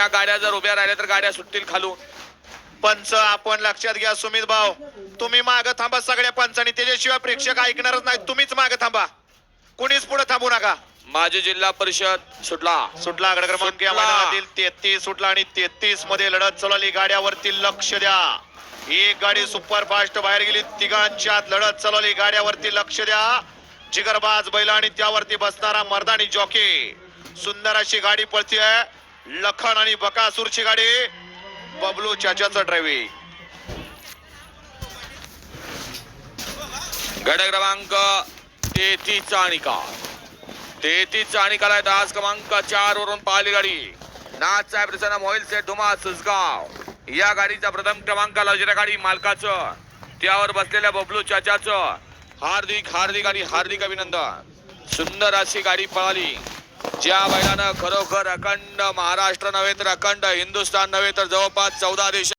त्या गाड्या जर उभ्या राहिल्या तर गाड्या सुटतील खालून. पंच आपण लक्षात घ्या सुमित भाऊ तुम्ही माग थांबा सगळ्या पंचांनी. त्याच्याशिवाय प्रेक्षक ऐकणारच नाही तुम्हीच माग थांबा. कुणीच पुढे थांबू नका. माजी जिल्हा परिषद सुटला. सुटला आकडा क्रमांक या. मैदानातील तेहतीस सुटला आणि तेहतीसमध्ये लढत चालवली गाड्यावरती लक्ष द्या. एक गाडी सुपर फास्ट बाहेर गेली. तिघांच्यात लढत चालवली गाड्यावरती लक्ष द्या. जिगरबाज बैल आणि त्यावरती बसणारा मर्दानी जॉकी सुंदर अशी गाडी पळतीये. लखन आणि बकासूरची गाडी बबलू चाचाचा ड्रायव्हिंग गड क्रमांक तेहतीसचा निकाल. तेहतीसचा निकाल आहे आज क्रमांक चार वरून पाहिली गाडी. नाथ साहेब रचना मोहिल सेट धुमा सुसगाव या गाडीचा प्रथम क्रमांक लवजरा गाडी मालकाचं. त्यावर बसलेल्या बबलू चाचाचं हार्दिक हार्दिक आणि हार्दिक अभिनंदन. सुंदर अशी गाडी पळाली. ज्या बैलानं खरोखर अखंड महाराष्ट्र नव्हे तर अखंड हिंदुस्थान नव्हे तर जवळपास चौदा देश